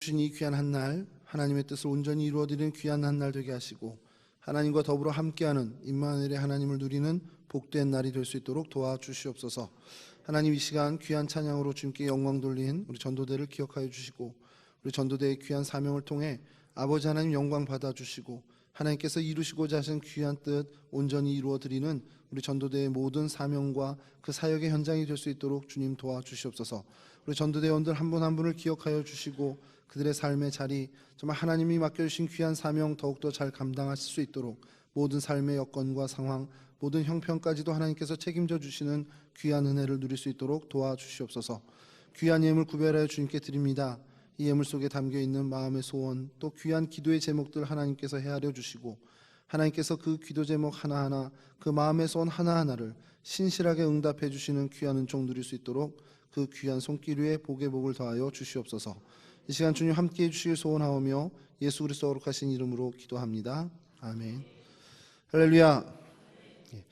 주신 이 귀한 한 날 하나님의 뜻을 온전히 이루어드리는 귀한 한 날 되게 하시고 하나님과 더불어 함께하는 임마누엘의 하나님을 누리는 복된 날이 될 수 있도록 도와주시옵소서. 하나님 이 시간 귀한 찬양으로 주님께 영광 돌린 우리 전도대를 기억하여 주시고 우리 전도대의 귀한 사명을 통해 아버지 하나님 영광 받아 주시고 하나님께서 이루시고자 하신 귀한 뜻 온전히 이루어 드리는 우리 전도대의 모든 사명과 그 사역의 현장이 될 수 있도록 주님 도와주시옵소서. 우리 전도대원들 한 분한 분을 기억하여 주시고 그들의 삶의 자리 정말 하나님이 맡겨주신 귀한 사명 더욱더 잘 감당하실 수 있도록 모든 삶의 여건과 상황 모든 형편까지도 하나님께서 책임져 주시는 귀한 은혜를 누릴 수 있도록 도와주시옵소서. 귀한 예물 구별하여 주님께 드립니다. 이 예물 속에 담겨 있는 마음의 소원 또 귀한 기도의 제목들 하나님께서 헤아려 주시고 하나님께서 그 기도 제목 하나하나 그 마음의 소원 하나하나를 신실하게 응답해 주시는 귀한 은총 누릴 수 있도록 그 귀한 손길 위에 복의 복을 더하여 주시옵소서. 이 시간 주님 함께 해 주실 소원하오며 예수 그리스도 거룩하신 이름으로 기도합니다. 아멘. 할렐루야. 예.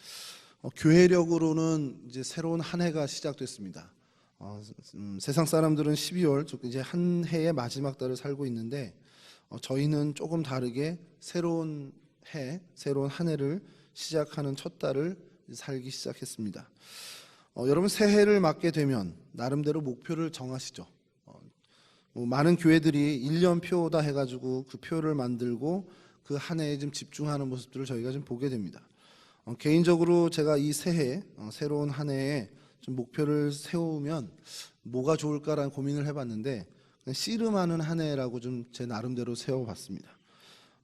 어, 교회력으로는 이제 새로운 한 해가 시작됐습니다. 어, 음, 세상 사람들은 12월 즉 이제 한 해의 마지막 달을 살고 있는데 어, 저희는 조금 다르게 새로운 해, 새로운 한 해를 시작하는 첫 달을 살기 시작했습니다. 어, 여러분 새해를 맞게 되면 나름대로 목표를 정하시죠. 어, 뭐 많은 교회들이 1년표다 해가지고 그 표를 만들고 그 한 해에 좀 집중하는 모습들을 저희가 좀 보게 됩니다. 어, 개인적으로 제가 이 새해 어, 새로운 한 해에 좀 목표를 세우면 뭐가 좋을까라는 고민을 해봤는데 씨름하는 한 해라고 좀 제 나름대로 세워봤습니다.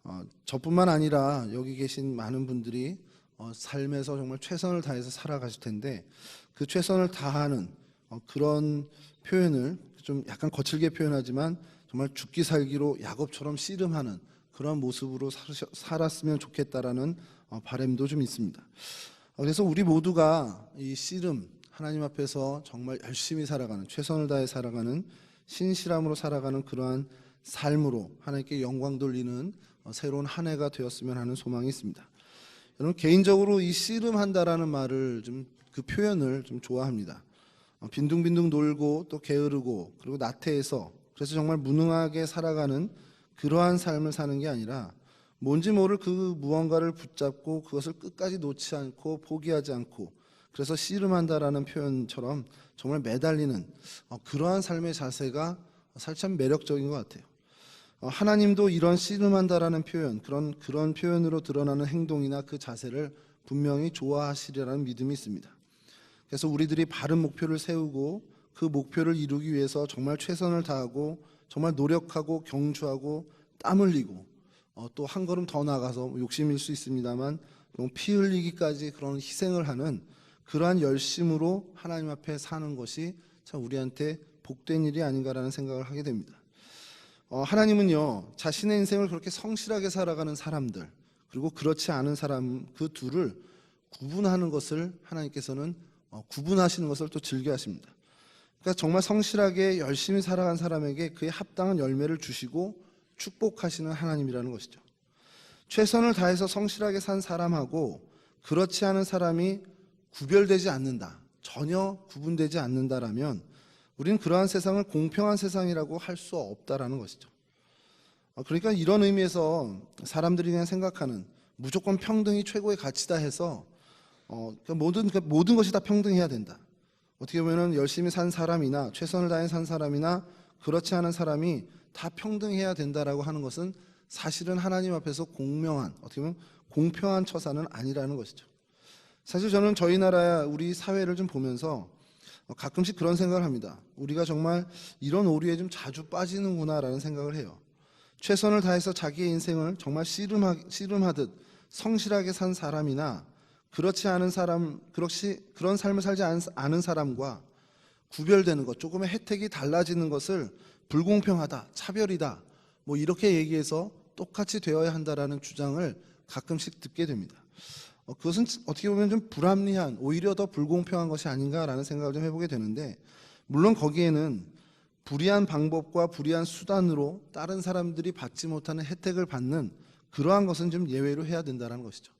어, 저뿐만 아니라 여기 계신 많은 분들이 어, 삶에서 정말 최선을 다해서 살아가실 텐데 그 최선을 다하는 어, 그런 표현을 좀 약간 거칠게 표현하지만 정말 죽기 살기로 야곱처럼 씨름하는 그런 모습으로 살았으면 좋겠다라는 어, 바람도 좀 있습니다. 어, 그래서 우리 모두가 이 씨름 하나님 앞에서 정말 열심히 살아가는 최선을 다해 살아가는 신실함으로 살아가는 그러한 삶으로 하나님께 영광 돌리는 어, 새로운 한 해가 되었으면 하는 소망이 있습니다. 여러분 개인적으로 이 씨름한다라는 말을 좀 그 표현을 좀 좋아합니다. 어, 빈둥빈둥 놀고 또 게으르고 그리고 나태해서 그래서 정말 무능하게 살아가는 그러한 삶을 사는 게 아니라 뭔지 모를 그 무언가를 붙잡고 그것을 끝까지 놓지 않고 포기하지 않고 그래서 씨름한다라는 표현처럼 정말 매달리는 어, 그러한 삶의 자세가 사실 참 매력적인 것 같아요. 어, 하나님도 이런 씨름한다라는 표현, 그런 그런 표현으로 드러나는 행동이나 그 자세를 분명히 좋아하시리라는 믿음이 있습니다. 그래서 우리들이 바른 목표를 세우고 그 목표를 이루기 위해서 정말 최선을 다하고 정말 노력하고 경주하고 땀 흘리고 어, 또 한 걸음 더 나가서 뭐 욕심일 수 있습니다만 좀피 흘리기까지 그런 희생을 하는 그러한 열심으로 하나님 앞에 사는 것이 참 우리한테 복된 일이 아닌가라는 생각을 하게 됩니다. 어, 하나님은요 자신의 인생을 그렇게 성실하게 살아가는 사람들 그리고 그렇지 않은 사람 그 둘을 구분하는 것을 하나님께서는 어, 구분하시는 것을 또 즐겨 하십니다. 그러니까 정말 성실하게 열심히 살아간 사람에게 그에 합당한 열매를 주시고 축복하시는 하나님이라는 것이죠. 최선을 다해서 성실하게 산 사람하고 그렇지 않은 사람이 구별되지 않는다. 전혀 구분되지 않는다라면 우리는 그러한 세상을 공평한 세상이라고 할 수 없다라는 것이죠. 어, 그러니까 이런 의미에서 사람들이 그냥 생각하는 무조건 평등이 최고의 가치다 해서 어, 그러니까 모든 그 모든 것이 다 평등해야 된다. 어떻게 보면은 열심히 산 사람이나 최선을 다해 산 사람이나 그렇지 않은 사람이 다 평등해야 된다라고 하는 것은 사실은 하나님 앞에서 공명한 어떻게 보면 공평한 처사는 아니라는 것이죠. 사실 저는 저희 나라 우리 사회를 좀 보면서 어, 가끔씩 그런 생각을 합니다. 우리가 정말 이런 오류에 좀 자주 빠지는구나라는 생각을 해요. 최선을 다해서 자기의 인생을 정말 씨름하, 씨름하듯 성실하게 산 사람이나 그렇지 않은 사람, 그렇지 그런 삶을 살지 않- 않은 사람과 구별되는 것, 조금의 혜택이 달라지는 것을 불공평하다, 차별이다, 뭐 이렇게 얘기해서 똑같이 되어야 한다라는 주장을 가끔씩 듣게 됩니다. 어, 그것은 어떻게 보면 좀 불합리한, 오히려 더 불공평한 것이 아닌가라는 생각을 좀 해보게 되는데, 물론 거기에는 불이한 방법과 불이한 수단으로 다른 사람들이 받지 못하는 혜택을 받는 그러한 것은 좀 예외로 해야 된다는 것이죠.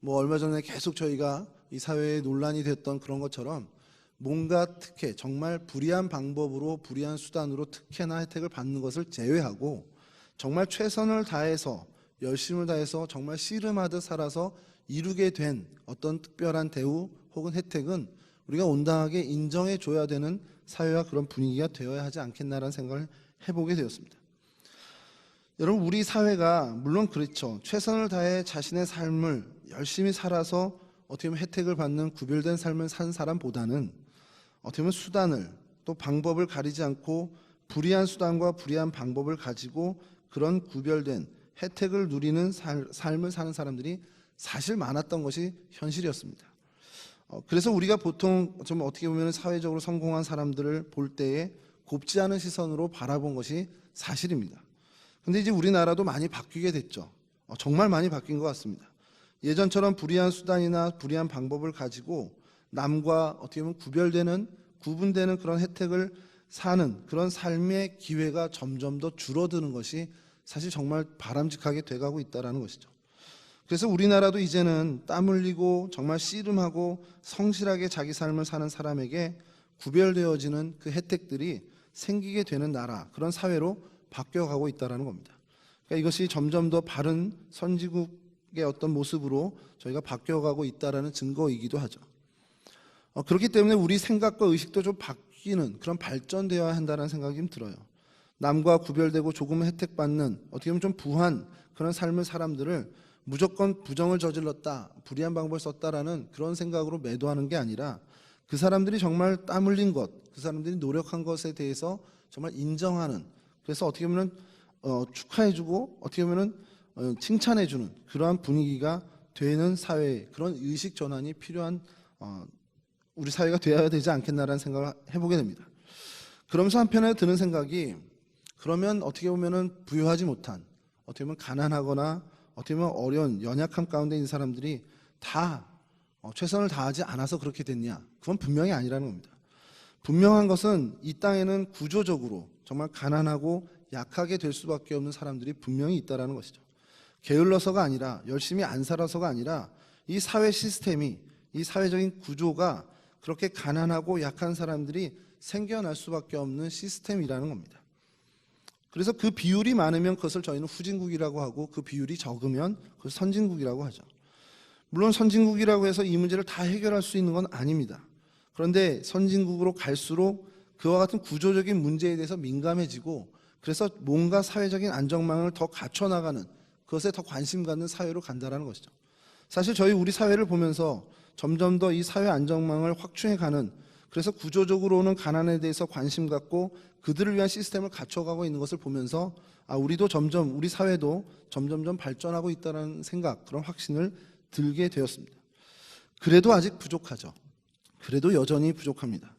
뭐 얼마 전에 계속 저희가 이 사회에 논란이 됐던 그런 것처럼 뭔가 특혜, 정말 불의한 방법으로 불의한 수단으로 특혜나 혜택을 받는 것을 제외하고 정말 최선을 다해서 열심을 다해서 정말 씨름하듯 살아서 이루게 된 어떤 특별한 대우 혹은 혜택은 우리가 온당하게 인정해 줘야 되는 사회와 그런 분위기가 되어야 하지 않겠나라는 생각을 해보게 되었습니다. 여러분 우리 사회가 물론 그렇죠. 최선을 다해 자신의 삶을 열심히 살아서 어떻게 보면 혜택을 받는 구별된 삶을 산 사람보다는 어떻게 보면 수단을 또 방법을 가리지 않고 불의한 수단과 불의한 방법을 가지고 그런 구별된 혜택을 누리는 살, 삶을 사는 사람들이 사실 많았던 것이 현실이었습니다. 어, 그래서 우리가 보통 좀 어떻게 보면 사회적으로 성공한 사람들을 볼 때에 곱지 않은 시선으로 바라본 것이 사실입니다. 근데 이제 우리나라도 많이 바뀌게 됐죠. 어, 정말 많이 바뀐 것 같습니다. 예전처럼 불의한 수단이나 불의한 방법을 가지고 남과 어떻게 보면 구별되는 구분되는 그런 혜택을 사는 그런 삶의 기회가 점점 더 줄어드는 것이 사실 정말 바람직하게 돼가고 있다라는 것이죠. 그래서 우리나라도 이제는 땀 흘리고 정말 씨름하고 성실하게 자기 삶을 사는 사람에게 구별되어지는 그 혜택들이 생기게 되는 나라 그런 사회로 바뀌어가고 있다라는 겁니다. 그러니까 이것이 점점 더 바른 선진국 의 어떤 모습으로 저희가 바뀌어가고 있다라는 증거이기도 하죠. 어, 그렇기 때문에 우리 생각과 의식도 좀 바뀌는 그런 발전되어야 한다는 생각이 좀 들어요. 남과 구별되고 조금 혜택 받는 어떻게 보면 좀 부한 그런 삶을 사람들을 무조건 부정을 저질렀다, 불의한 방법을 썼다라는 그런 생각으로 매도하는 게 아니라 그 사람들이 정말 땀 흘린 것, 그 사람들이 노력한 것에 대해서 정말 인정하는 그래서 어떻게 보면 어, 축하해주고 어떻게 보면 어, 칭찬해주는 그러한 분위기가 되는 사회 그런 의식 전환이 필요한 어, 우리 사회가 되어야 되지 않겠나라는 생각을 해보게 됩니다. 그러면서 한편에 드는 생각이 그러면 어떻게 보면은 부유하지 못한 어떻게 보면 가난하거나 어떻게 보면 어려운 연약함 가운데 있는 사람들이 다 어, 최선을 다하지 않아서 그렇게 됐냐? 그건 분명히 아니라는 겁니다. 분명한 것은 이 땅에는 구조적으로 정말 가난하고 약하게 될 수밖에 없는 사람들이 분명히 있다라는 것이죠. 게을러서가 아니라 열심히 안 살아서가 아니라 이 사회 시스템이 이 사회적인 구조가 그렇게 가난하고 약한 사람들이 생겨날 수밖에 없는 시스템이라는 겁니다. 그래서 그 비율이 많으면 그것을 저희는 후진국이라고 하고 그 비율이 적으면 그것을 선진국이라고 하죠. 물론 선진국이라고 해서 이 문제를 다 해결할 수 있는 건 아닙니다. 그런데 선진국으로 갈수록 그와 같은 구조적인 문제에 대해서 민감해지고 그래서 뭔가 사회적인 안정망을 더 갖춰나가는 그것에 더 관심 갖는 사회로 간다라는 것이죠. 사실 저희 우리 사회를 보면서 점점 더 이 사회 안정망을 확충해 가는 그래서 구조적으로는 가난에 대해서 관심 갖고 그들을 위한 시스템을 갖춰가고 있는 것을 보면서 아 우리도 점점 우리 사회도 점점점 발전하고 있다는 생각 그런 확신을 들게 되었습니다. 그래도 아직 부족하죠. 그래도 여전히 부족합니다.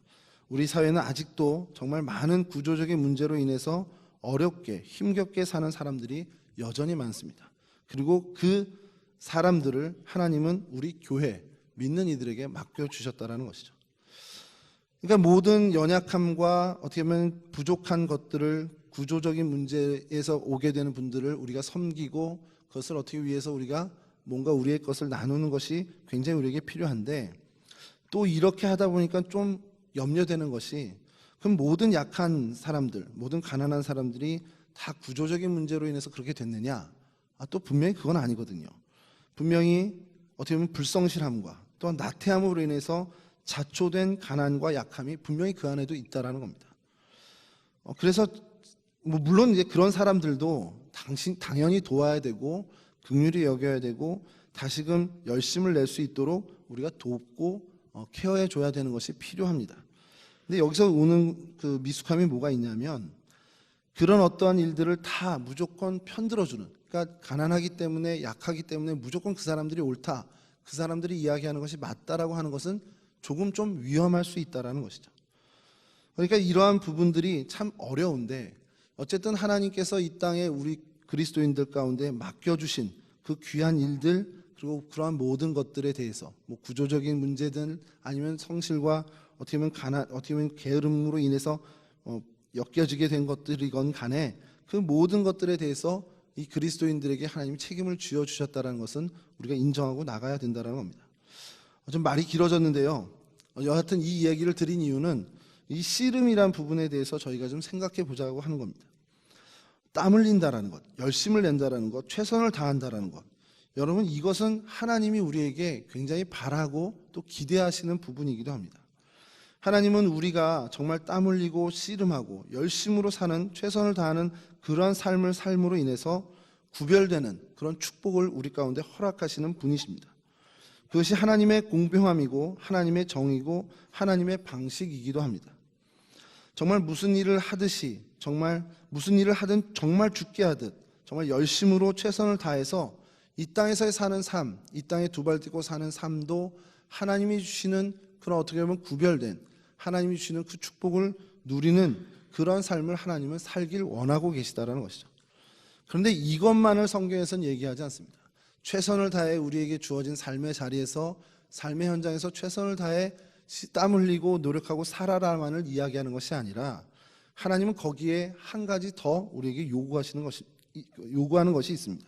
우리 사회는 아직도 정말 많은 구조적인 문제로 인해서 어렵게 힘겹게 사는 사람들이 여전히 많습니다. 그리고 그 사람들을 하나님은 우리 교회 믿는 이들에게 맡겨 주셨다라는 것이죠. 그러니까 모든 연약함과 어떻게 보면 부족한 것들을 구조적인 문제에서 오게 되는 분들을 우리가 섬기고 그것을 어떻게 위해서 우리가 뭔가 우리의 것을 나누는 것이 굉장히 우리에게 필요한데 또 이렇게 하다 보니까 좀 염려되는 것이 그럼 모든 약한 사람들, 모든 가난한 사람들이 다 구조적인 문제로 인해서 그렇게 됐느냐? 아, 또 분명히 그건 아니거든요. 분명히 어떻게 보면 불성실함과 또한 나태함으로 인해서 자초된 가난과 약함이 분명히 그 안에도 있다라는 겁니다. 어, 그래서 뭐 물론 이제 그런 사람들도 당신 당연히 도와야 되고 긍휼히 여겨야 되고 다시금 열심을 낼 수 있도록 우리가 돕고 어, 케어해 줘야 되는 것이 필요합니다. 근데 여기서 오는 그 미숙함이 뭐가 있냐면 그런 어떠한 일들을 다 무조건 편들어주는 그러니까 가난하기 때문에 약하기 때문에 무조건 그 사람들이 옳다 그 사람들이 이야기하는 것이 맞다라고 하는 것은 조금 좀 위험할 수 있다라는 것이죠. 그러니까 이러한 부분들이 참 어려운데 어쨌든 하나님께서 이 땅에 우리 그리스도인들 가운데 맡겨주신 그 귀한 일들 그리고 그러한 모든 것들에 대해서 뭐 구조적인 문제든 아니면 성실과 어떻게 보면 가난 어떻게 보면 게으름으로 인해서 어, 엮여지게 된 것들이건 간에 그 모든 것들에 대해서 이 그리스도인들에게 하나님이 책임을 쥐어 주셨다는 것은 우리가 인정하고 나가야 된다는 겁니다. 좀 말이 길어졌는데요. 어, 여하튼 이 이야기를 드린 이유는 이 씨름이란 부분에 대해서 저희가 좀 생각해 보자고 하는 겁니다. 땀 흘린다라는 것, 열심을 낸다라는 것, 최선을 다한다라는 것. 여러분 이것은 하나님이 우리에게 굉장히 바라고 또 기대하시는 부분이기도 합니다. 하나님은 우리가 정말 땀 흘리고 씨름하고 열심으로 사는 최선을 다하는 그러한 삶을 삶으로 인해서 구별되는 그런 축복을 우리 가운데 허락하시는 분이십니다. 그것이 하나님의 공평함이고 하나님의 정이고 하나님의 방식이기도 합니다. 정말 무슨 일을 하듯이 정말 무슨 일을 하든 정말 죽게 하듯 정말 열심으로 최선을 다해서 이 땅에서 사는 삶, 이 땅에 두 발 딛고 사는 삶도 하나님이 주시는 그런 어떻게 보면 구별된 하나님이 주시는 그 축복을 누리는 그런 삶을 하나님은 살길 원하고 계시다라는 것이죠. 그런데 이것만을 성경에서는 얘기하지 않습니다. 최선을 다해 우리에게 주어진 삶의 자리에서 삶의 현장에서 최선을 다해 땀 흘리고 노력하고 살아라만을 이야기하는 것이 아니라 하나님은 거기에 한 가지 더 우리에게 요구하시는 것이 요구하는 것이 있습니다.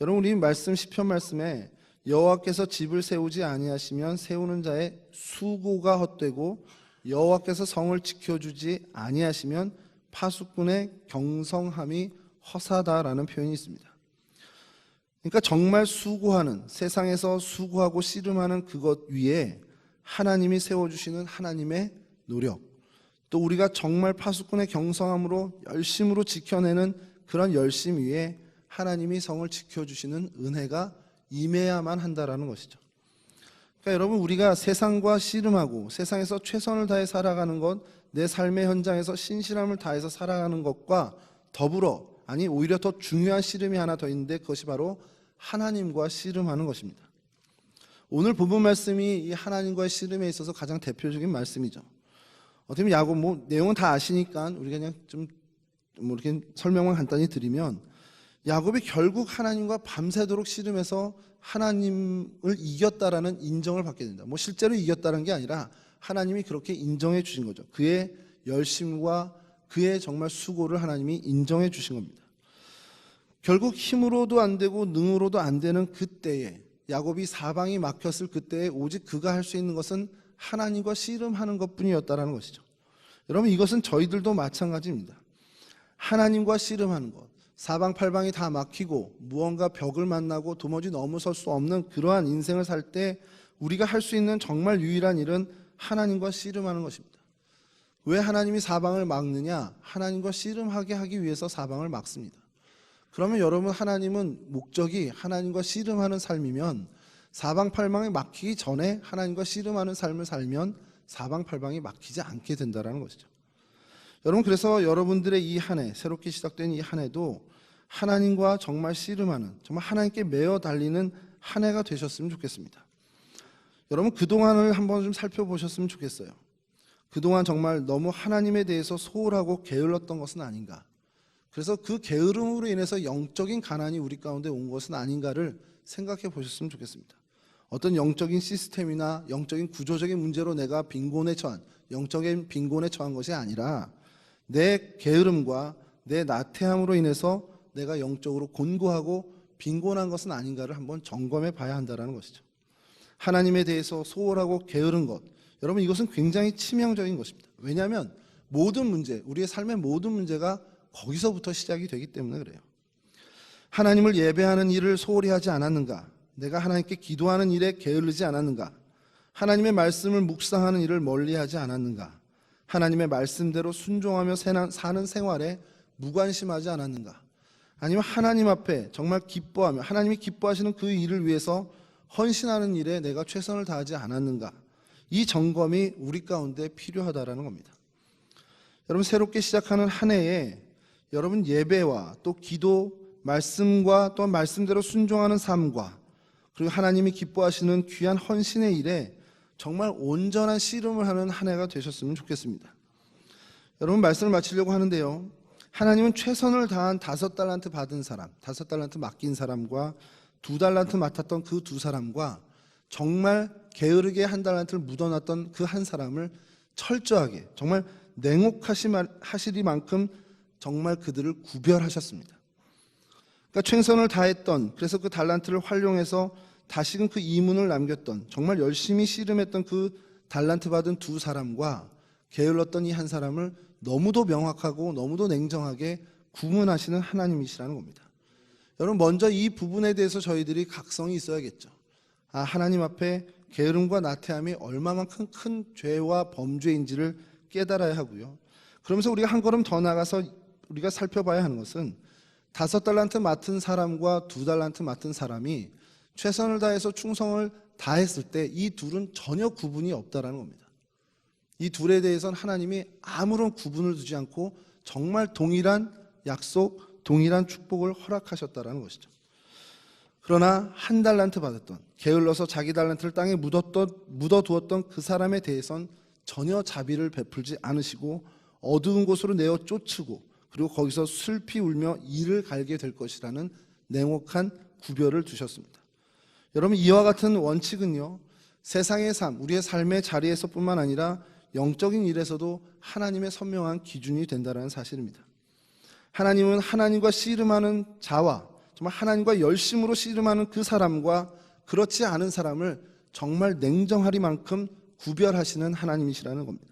여러분 우리 말씀 시편 말씀에 여호와께서 집을 세우지 아니하시면 세우는 자의 수고가 헛되고 여호와께서 성을 지켜주지 아니하시면 파수꾼의 경성함이 허사다라는 표현이 있습니다. 그러니까 정말 수고하는 세상에서 수고하고 씨름하는 그것 위에 하나님이 세워주시는 하나님의 노력 또 우리가 정말 파수꾼의 경성함으로 열심으로 지켜내는 그런 열심 위에 하나님이 성을 지켜주시는 은혜가 임해야만 한다라는 것이죠. 그러니까 여러분 우리가 세상과 씨름하고 세상에서 최선을 다해 살아가는 것, 내 삶의 현장에서 신실함을 다해서 살아가는 것과 더불어 아니 오히려 더 중요한 씨름이 하나 더 있는데 그것이 바로 하나님과 씨름하는 것입니다. 오늘 본문 말씀이 이 하나님과의 씨름에 있어서 가장 대표적인 말씀이죠. 어떻게 보면 야곱 뭐 내용은 다 아시니까 우리가 그냥 좀 뭐 이렇게 설명만 간단히 드리면 야곱이 결국 하나님과 밤새도록 씨름해서 하나님을 이겼다라는 인정을 받게 된다. 뭐 실제로 이겼다는 게 아니라 하나님이 그렇게 인정해 주신 거죠. 그의 열심과 그의 정말 수고를 하나님이 인정해 주신 겁니다. 결국 힘으로도 안 되고 능으로도 안 되는 그때에 야곱이 사방이 막혔을 그때에 오직 그가 할 수 있는 것은 하나님과 씨름하는 것뿐이었다라는 것이죠. 여러분 이것은 저희들도 마찬가지입니다. 하나님과 씨름하는 것. 사방팔방이 다 막히고 무언가 벽을 만나고 도무지 넘어설 수 없는 그러한 인생을 살 때 우리가 할 수 있는 정말 유일한 일은 하나님과 씨름하는 것입니다. 왜 하나님이 사방을 막느냐? 하나님과 씨름하게 하기 위해서 사방을 막습니다. 그러면 여러분 하나님은 목적이 하나님과 씨름하는 삶이면 사방팔방이 막히기 전에 하나님과 씨름하는 삶을 살면 사방팔방이 막히지 않게 된다라는 것이죠. 여러분 그래서 여러분들의 이 한 해 새롭게 시작된 이 한 해도 하나님과 정말 씨름하는 정말 하나님께 매어 달리는 한 해가 되셨으면 좋겠습니다. 여러분 그동안을 한번 좀 살펴보셨으면 좋겠어요. 그동안 정말 너무 하나님에 대해서 소홀하고 게을렀던 것은 아닌가. 그래서 그 게으름으로 인해서 영적인 가난이 우리 가운데 온 것은 아닌가를 생각해 보셨으면 좋겠습니다. 어떤 영적인 시스템이나 영적인 구조적인 문제로 내가 빈곤에 처한 영적인 빈곤에 처한 것이 아니라 내 게으름과 내 나태함으로 인해서 내가 영적으로 곤고하고 빈곤한 것은 아닌가를 한번 점검해 봐야 한다는 것이죠. 하나님에 대해서 소홀하고 게으른 것. 여러분 이것은 굉장히 치명적인 것입니다. 왜냐하면 모든 문제, 우리의 삶의 모든 문제가 거기서부터 시작이 되기 때문에 그래요. 하나님을 예배하는 일을 소홀히 하지 않았는가? 내가 하나님께 기도하는 일에 게을르지 않았는가? 하나님의 말씀을 묵상하는 일을 멀리 하지 않았는가? 하나님의 말씀대로 순종하며 사는 생활에 무관심하지 않았는가? 아니면 하나님 앞에 정말 기뻐하며 하나님이 기뻐하시는 그 일을 위해서 헌신하는 일에 내가 최선을 다하지 않았는가? 이 점검이 우리 가운데 필요하다라는 겁니다. 여러분 새롭게 시작하는 한 해에 여러분 예배와 또 기도, 말씀과 또 말씀대로 순종하는 삶과 그리고 하나님이 기뻐하시는 귀한 헌신의 일에 정말 온전한 씨름을 하는 한 해가 되셨으면 좋겠습니다. 여러분 말씀을 마치려고 하는데요. 하나님은 최선을 다한 다섯 달란트 받은 사람, 다섯 달란트 맡긴 사람과 두 달란트 맡았던 그 두 사람과 정말 게으르게 한 달란트를 묻어놨던 그 한 사람을 철저하게 정말 냉혹하시리만큼 정말 그들을 구별하셨습니다. 그러니까 최선을 다했던 그래서 그 달란트를 활용해서 다시금 그 이문을 남겼던 정말 열심히 씨름했던 그 달란트 받은 두 사람과 게을렀던 이 한 사람을 너무도 명확하고 너무도 냉정하게 구분하시는 하나님이시라는 겁니다. 여러분 먼저 이 부분에 대해서 저희들이 각성이 있어야겠죠. 아 하나님 앞에 게으름과 나태함이 얼마만큼 큰 죄와 범죄인지를 깨달아야 하고요. 그러면서 우리가 한 걸음 더 나가서 우리가 살펴봐야 하는 것은 다섯 달란트 맡은 사람과 두 달란트 맡은 사람이 최선을 다해서 충성을 다했을 때 이 둘은 전혀 구분이 없다라는 겁니다. 이 둘에 대해서는 하나님이 아무런 구분을 두지 않고 정말 동일한 약속, 동일한 축복을 허락하셨다라는 것이죠. 그러나 한 달란트 받았던 게을러서 자기 달란트를 땅에 묻었던 묻어두었던 그 사람에 대해선 전혀 자비를 베풀지 않으시고 어두운 곳으로 내어 쫓으고 그리고 거기서 슬피 울며 이를 갈게 될 것이라는 냉혹한 구별을 두셨습니다. 여러분 이와 같은 원칙은요 세상의 삶, 우리의 삶의 자리에서뿐만 아니라 영적인 일에서도 하나님의 선명한 기준이 된다는 사실입니다. 하나님은 하나님과 씨름하는 자와 정말 하나님과 열심으로 씨름하는 그 사람과 그렇지 않은 사람을 정말 냉정하리만큼 구별하시는 하나님이시라는 겁니다.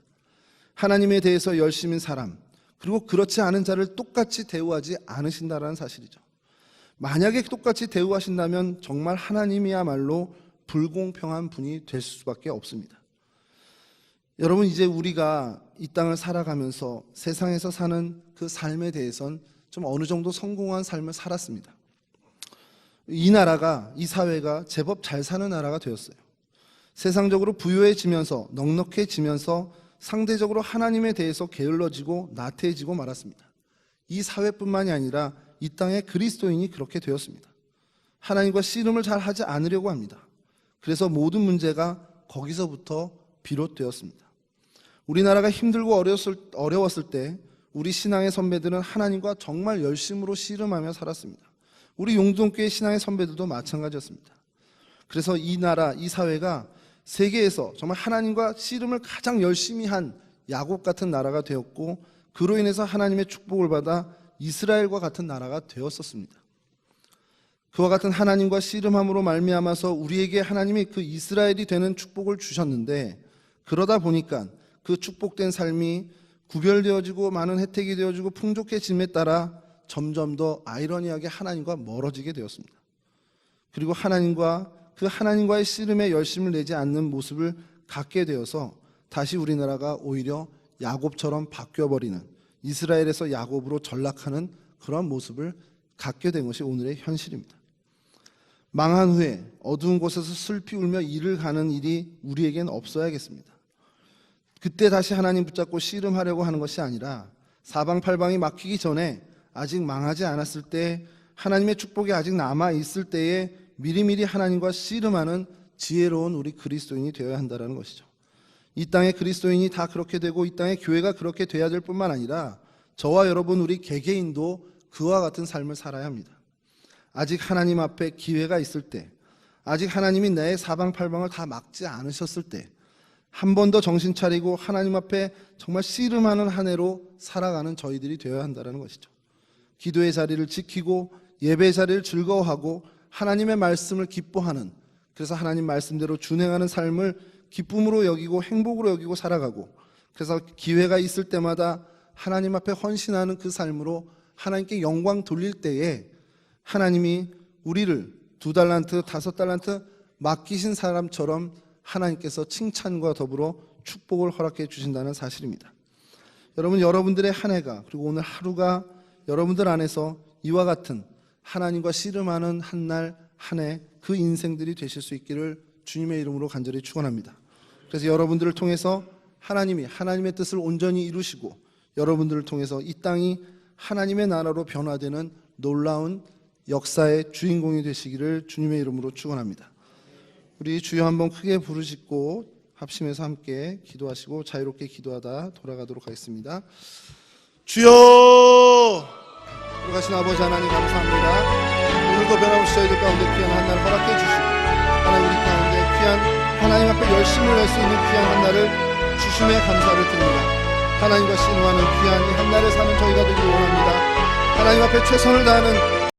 하나님에 대해서 열심인 사람 그리고 그렇지 않은 자를 똑같이 대우하지 않으신다라는 사실이죠. 만약에 똑같이 대우하신다면 정말 하나님이야말로 불공평한 분이 될 수밖에 없습니다. 여러분 이제 우리가 이 땅을 살아가면서 세상에서 사는 그 삶에 대해선 좀 어느 정도 성공한 삶을 살았습니다. 이 나라가 이 사회가 제법 잘 사는 나라가 되었어요. 세상적으로 부유해지면서 넉넉해지면서 상대적으로 하나님에 대해서 게을러지고 나태해지고 말았습니다. 이 사회뿐만이 아니라 이 땅의 그리스도인이 그렇게 되었습니다. 하나님과 씨름을 잘 하지 않으려고 합니다. 그래서 모든 문제가 거기서부터 비롯되었습니다. 우리나라가 힘들고 어려웠을, 어려웠을 때 우리 신앙의 선배들은 하나님과 정말 열심으로 씨름하며 살았습니다. 우리 용동교회 신앙의 선배들도 마찬가지였습니다. 그래서 이 나라, 이 사회가 세계에서 정말 하나님과 씨름을 가장 열심히 한 야곱 같은 나라가 되었고 그로 인해서 하나님의 축복을 받아 이스라엘과 같은 나라가 되었었습니다. 그와 같은 하나님과 씨름함으로 말미암아서 우리에게 하나님이 그 이스라엘이 되는 축복을 주셨는데 그러다 보니까 그 축복된 삶이 구별되어지고 많은 혜택이 되어지고 풍족해짐에 따라 점점 더 아이러니하게 하나님과 멀어지게 되었습니다. 그리고 하나님과 그 하나님과의 씨름에 열심을 내지 않는 모습을 갖게 되어서 다시 우리나라가 오히려 야곱처럼 바뀌어버리는 이스라엘에서 야곱으로 전락하는 그런 모습을 갖게 된 것이 오늘의 현실입니다. 망한 후에 어두운 곳에서 슬피 울며 일을 가는 일이 우리에겐 없어야겠습니다. 그때 다시 하나님 붙잡고 씨름하려고 하는 것이 아니라 사방팔방이 막히기 전에 아직 망하지 않았을 때 하나님의 축복이 아직 남아 있을 때에 미리미리 하나님과 씨름하는 지혜로운 우리 그리스도인이 되어야 한다는 것이죠. 이 땅의 그리스도인이 다 그렇게 되고 이 땅의 교회가 그렇게 돼야 될 뿐만 아니라 저와 여러분 우리 개개인도 그와 같은 삶을 살아야 합니다. 아직 하나님 앞에 기회가 있을 때, 아직 하나님이 내 사방팔방을 다 막지 않으셨을 때, 한 번 더 정신 차리고 하나님 앞에 정말 씨름하는 한 해로 살아가는 저희들이 되어야 한다는 것이죠. 기도의 자리를 지키고 예배 자리를 즐거워하고 하나님의 말씀을 기뻐하는 그래서 하나님 말씀대로 준행하는 삶을 기쁨으로 여기고 행복으로 여기고 살아가고 그래서 기회가 있을 때마다 하나님 앞에 헌신하는 그 삶으로 하나님께 영광 돌릴 때에 하나님이 우리를 두 달란트, 다섯 달란트 맡기신 사람처럼 하나님께서 칭찬과 더불어 축복을 허락해 주신다는 사실입니다. 여러분, 여러분들의 한 해가 그리고 오늘 하루가 여러분들 안에서 이와 같은 하나님과 씨름하는 한 날 한 해 그 인생들이 되실 수 있기를 주님의 이름으로 간절히 축원합니다. 그래서 여러분들을 통해서 하나님이 하나님의 뜻을 온전히 이루시고 여러분들을 통해서 이 땅이 하나님의 나라로 변화되는 놀라운 역사의 주인공이 되시기를 주님의 이름으로 축원합니다. 우리 주여 한번 크게 부르짖고 합심해서 함께 기도하시고 자유롭게 기도하다 돌아가도록 하겠습니다. 주여 돌아가신 아버지 하나님 감사합니다. 오늘도 변함없이 저희들 가운데 귀한 한날 허락해 주시고 하나님 우리 가운데 귀한 하나님 앞에 열심을 낼수 있는 귀한 한 날을 주심에 감사를 드립니다. 하나님과 신호하는 귀한 이 한 날을 사는 저희가 되기를 원합니다. 하나님 앞에 최선을 다하는